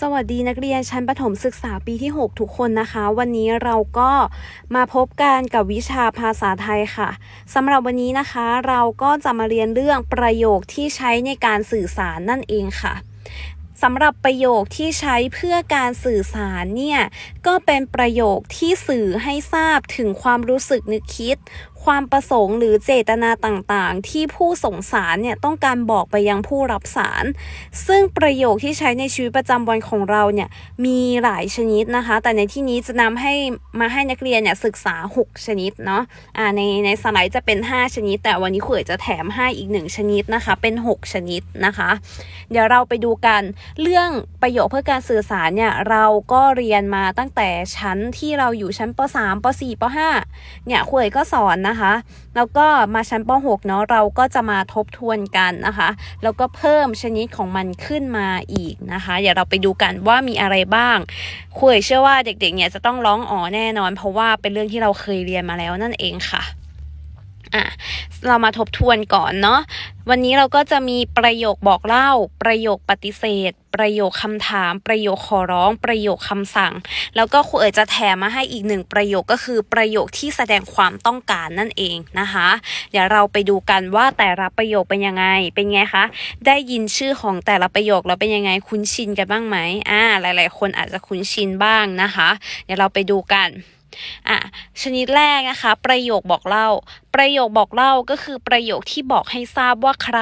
สวัสดีนักเรียนชั้นประถมศึกษาปีที่ 6 ทุกคนนะคะ วันนี้เราก็มาพบกันกับวิชาภาษาไทยค่ะสำหรับวันนี้นะคะเราก็จะมาเรียนเรื่องประโยคที่ใช้ในการสื่อสารนั่นเองค่ะสำหรับประโยคที่ใช้เพื่อการสื่อสารเนี่ย ก็เป็นประโยคที่สื่อให้ทราบถึงความรู้สึกนึกคิด ความประสงค์หรือเจตนาต่างๆ ที่ผู้ส่งสารเนี่ยต้องการบอกไปยังผู้รับสาร ซึ่งประโยคที่ใช้ในชีวิตประจำวันของเราเนี่ยมีหลายชนิดนะคะ แต่ในที่นี้จะนำให้มาให้นักเรียนเนี่ยศึกษา 6 ชนิดเนาะอ่าในในสไลด์จะเป็น 5 ชนิด แต่วันนี้ครูเอ๋จะแถมให้อีก 1 ชนิดนะคะ เป็น 6 ชนิดนะคะ เดี๋ยวเราไปดูกันเรื่องประโยคเพื่อการสื่อสารเนี่ยเราก็เรียนมาตั้งแต่ชั้นที่เราอยู่ชั้นป .3 ป .4 ป .5 เนี่ยครูเอ๋ก็สอนนะคะ แล้วก็มาชั้นป .6 เนาะเราก็จะมาทบทวนกันนะคะ แล้วก็เพิ่มชนิดของมันขึ้นมาอีกนะคะเดี๋ยวเราไปดูกันว่ามีอะไรบ้างคุยเอ๋เชื่อว่าเด็กๆเนี่ยจะต้องร้องอ๋อแน่นอน เพราะว่าเป็นเรื่องที่เราเคยเรียนมาแล้วนั่นเองค่ะ อะเรามาทบทวนก่อนเนาะวันนี้เราก็จะมีประโยคบอกเล่า ประโยคปฏิเสธ ประโยคคำถาม ประโยคขอร้อง ประโยคคำสั่ง แล้วก็ครูเอ๋จะแถมมาให้อีกหนึ่งประโยคก็คือประโยคที่แสดงความต้องการนั่นเองนะคะ เดี๋ยวเราไปดูกันว่าแต่ละประโยคเป็นยังไง เป็นไงคะ ได้ยินชื่อของแต่ละประโยคแล้วเป็นยังไงคุ้นชินกันบ้างไหมอ่าหลาย ๆ คนอาจจะคุ้นชินบ้างนะคะ เดี๋ยวเราไปดูกัน อะชนิดแรกนะคะ ประโยคบอกเล่า ประโยคบอกเล่าก็คือประโยคที่บอกให้ทราบว่าใคร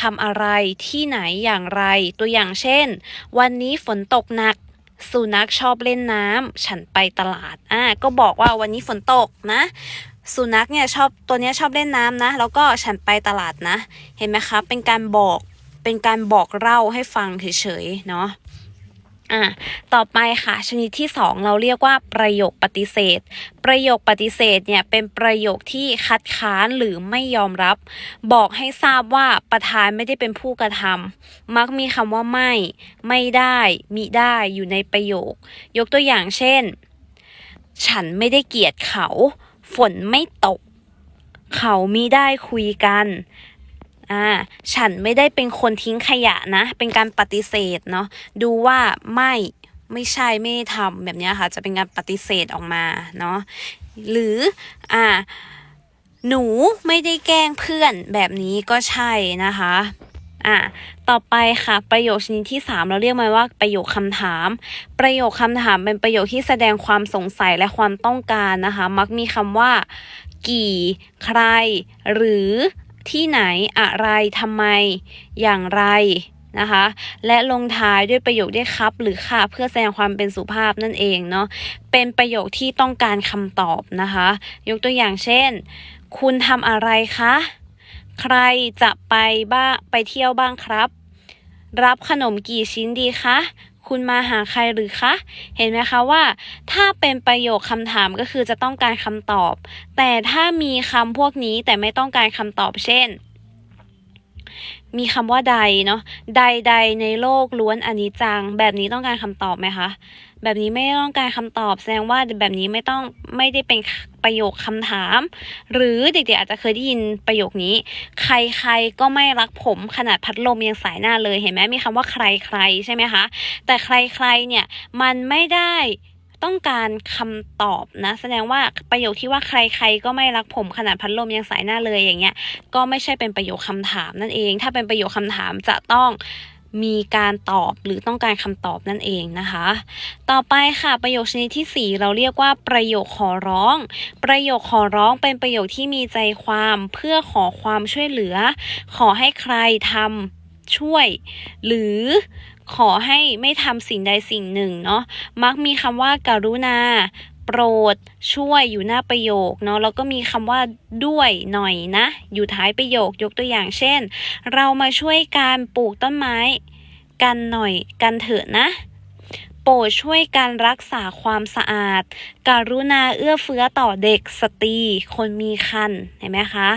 ทำอะไรที่ไหนอย่างไร ตัวอย่างเช่น วันนี้ฝนตกหนักสุนัขชอบเล่นน้ำฉันไปตลาด อะก็บอกว่าวันนี้ฝนตกนะ สุนัขเนี่ยชอบตัวเนี้ยชอบเล่นน้ำนะ แล้วก็ฉันไปตลาดนะ เห็นไหมคะ เป็นการบอก เป็นการบอกเล่าให้ฟังเฉยๆ เนาะ อะต่อไปค่ะชนิดที่ 2 เราเรียกว่าประโยคปฏิเสธ ประโยคปฏิเสธเนี่ยเป็นประโยคที่คัดค้านหรือไม่ยอมรับ บอกให้ทราบว่าประธานไม่ได้เป็นผู้กระทำมักมีคำว่าไม่ ไม่ได้ มิได้อยู่ในประโยค ยกตัวอย่างเช่น ฉันไม่ได้เกลียดเขา ฝนไม่ตก เขามิได้คุยกัน อ่าฉันไม่ได้เป็นคนทิ้งขยะนะ เป็นการปฏิเสธเนาะดูว่าไม่ไม่ใช่ไม่ทำแบบนี้ค่ะ จะเป็นการปฏิเสธออกมาเนาะหรืออ่าหนูไม่ได้แกล้งเพื่อนแบบนี้ก็ใช่นะคะอะต่อไปค่ะ ประโยคชนิดที่ 3 เราเรียกมันว่าประโยคคำถาม ประโยคคำถามเป็นประโยคที่แสดงความสงสัยและความต้องการนะคะ มักมีคำว่า กี่ ใคร หรือ ที่ไหนอะไรทำไม อย่างไรนะคะ และลงท้ายด้วยประโยคด้วยครับ หรือค่ะเพื่อแสดงความเป็นสุภาพนั่นเองเนาะเป็นประโยคที่ต้องการคำตอบนะคะ ยกตัวอย่างเช่น คุณทำอะไรคะ ใครจะไปบ้างไปเที่ยวบ้างครับ รับขนมกี่ชิ้นดีคะ คุณมาหาใครหรือคะ เห็นไหมคะว่า ถ้าเป็นประโยคคำถามก็คือจะต้องการคำตอบ แต่ถ้ามีคำพวกนี้แต่ไม่ต้องการคำตอบเช่น มีคำว่าใดเนาะใดใดในโลกล้วนอนิจจัง แบบนี้ต้องการคำตอบไหมคะ แบบนี้ไม่ต้องการคำตอบแสดงว่าแบบนี้ไม่ต้องไม่ได้เป็นประโยคคำถาม หรือเด็กๆอาจจะเคยได้ยินประโยคนี้ ใครๆก็ไม่รักผมขนาดพัดลมยังสายหน้าเลยเห็นไหมมีคำว่าใครๆใช่ไหมคะ แต่ใครๆเนี่ยมันไม่ได้ต้องการคำตอบนะ แสดงว่าประโยคที่ว่าใครๆก็ไม่รักผมขนาดพัดลมยังสายหน้าเลยอย่างเงี้ย ก็ไม่ใช่เป็นประโยคคำถามนั่นเอง ถ้าเป็นประโยคคำถามจะต้อง มีการตอบหรือต้องการคำตอบนั่นเองนะคะ ต่อไปค่ะประโยคชนิดที่ 4 เราเรียกว่าประโยคขอร้อง ประโยคขอร้องเป็นประโยคที่มีใจความเพื่อขอความช่วยเหลือ ขอให้ใครทำช่วย หรือขอให้ไม่ทำสิ่งใดสิ่งหนึ่งเนาะมักมีคำว่าการุณา โปรดช่วยอยู่หน้าประโยคเนาะแล้วก็มีคำว่าด้วยหน่อยนะ อยู่ท้ายประโยคยกตัวอย่างเช่น เรามาช่วยการปลูกต้นไม้ กันหน่อยกันเถอะนะโปรดช่วยการรักษาความสะอาด การุณาเอื้อเฟื้อต่อเด็กสตรีคนมีครรภ์เห็นไหมคะ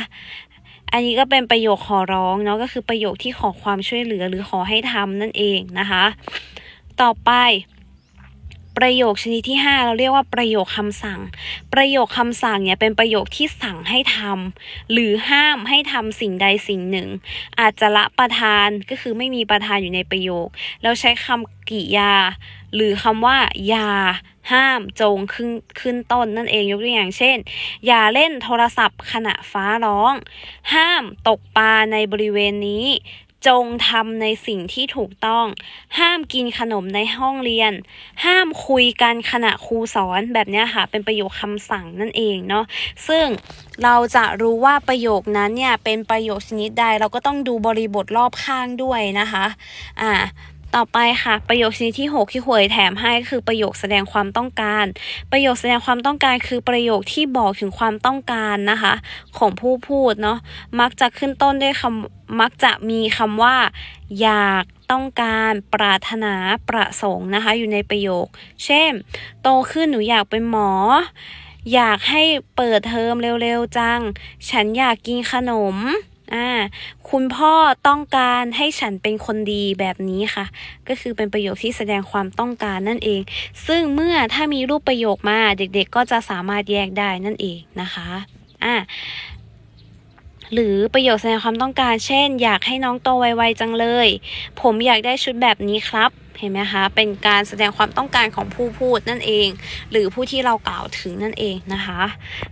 อันนี้ก็เป็นประโยคขอร้องเนาะก็คือประโยคที่ขอความช่วยเหลือหรือขอให้ทำนั่นเองนะคะ ต่อไป ประโยคชนิดที่ 5 เราเรียกว่าประโยคคำสั่ง ประโยคคำสั่งเนี่ยเป็นประโยคที่สั่งให้ทำหรือห้ามให้ทำสิ่งใดสิ่งหนึ่ง อาจจะละประทานก็คือไม่มีประธานอยู่ในประโยค แล้วใช้คำกริยา หรือคำว่าอย่าห้าม จงขึ้นขึ้นต้นนั่นเองยกตัวอย่างเช่น อย่าเล่นโทรศัพท์ขณะฟ้าร้อง ห้ามตกปลาในบริเวณนี้ จงทำในสิ่งที่ถูกต้อง ห้ามกินขนมในห้องเรียน ห้ามคุยกันขณะครูสอนแบบนี้ค่ะ เป็นประโยคคำสั่งนั่นเองเนาะ ซึ่งเราจะรู้ว่าประโยคนั้นเนี่ยเป็นประโยคชนิดใด เราก็ต้องดูบริบทรอบข้างด้วยนะคะ อ่า ต่อไปค่ะ ประโยคชนิดที่ 6 ที่หวยแถมให้คือประโยคแสดงความต้องการ ประโยคแสดงความต้องการคือประโยคที่บอกถึงความต้องการนะคะ ของผู้พูดเนาะมักจะขึ้นต้นด้วยคำมักจะมีคำว่า อยากต้องการปรารถนาประสงค์นะคะ อยู่ในประโยค เช่น โตขึ้นหนูอยากเป็นหมอ อยากให้เปิดเทอมเร็วๆจัง ฉันอยากกินขนม อ่าคุณพ่อต้องการให้ฉันเป็นคนดีแบบนี้ค่ะ ก็คือเป็นประโยคที่แสดงความต้องการนั่นเอง ซึ่งเมื่อถ้ามีรูปประโยคมาเด็กๆ ก็จะสามารถแยกได้นั่นเองนะคะอ่าหรือประโยคแสดงความต้องการ เช่น อยากให้น้องโตไวๆจังเลย ผมอยากได้ชุดแบบนี้ครับ เห็นไหมคะ เป็นการแสดงความต้องการของผู้พูดนั่นเอง หรือผู้ที่เรากล่าวถึงนั่นเองนะคะ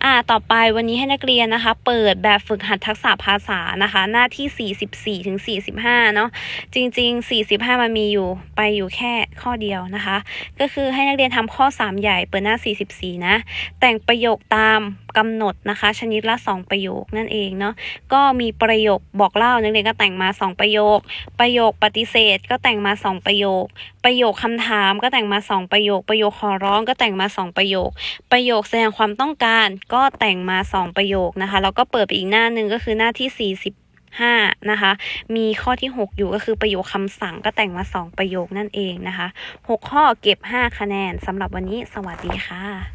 อ่าต่อไปวันนี้ให้นักเรียนนะคะ เปิดแบบฝึกหัดทักษะภาษานะคะ หน้าที่ 44ถึง45 เนาะจริง ๆ 45 มันมีอยู่ไปอยู่แค่ข้อเดียวนะคะ ก็คือให้นักเรียนทำข้อ 3 ใหญ่เปิดหน้า 44 นะ แต่งประโยคตามกำหนดนะคะ ชนิดละ 2 ประโยคนั่นเองเนาะก็มีประโยคบอกเล่านักเรียนก็แต่งมา 2 ประโยค ประโยคปฏิเสธก็แต่งมา 2 ประโยคประโยคคำถามก็แต่งมา 2 ประโยค ประโยคขอร้องก็แต่งมา 2 ประโยค ประโยคแสดงความต้องการก็แต่งมา 2 ประโยคนะคะแล้วก็เปิดไปอีกหน้าหนึ่งก็คือหน้าที่45นะคะ มีข้อที่ 6 อยู่ก็คือประโยคคำสั่งก็แต่งมา 2 ประโยคนั่นเองนะคะ 6 ข้อเก็บ 5 คะแนนสำหรับวันนี้สวัสดีค่ะ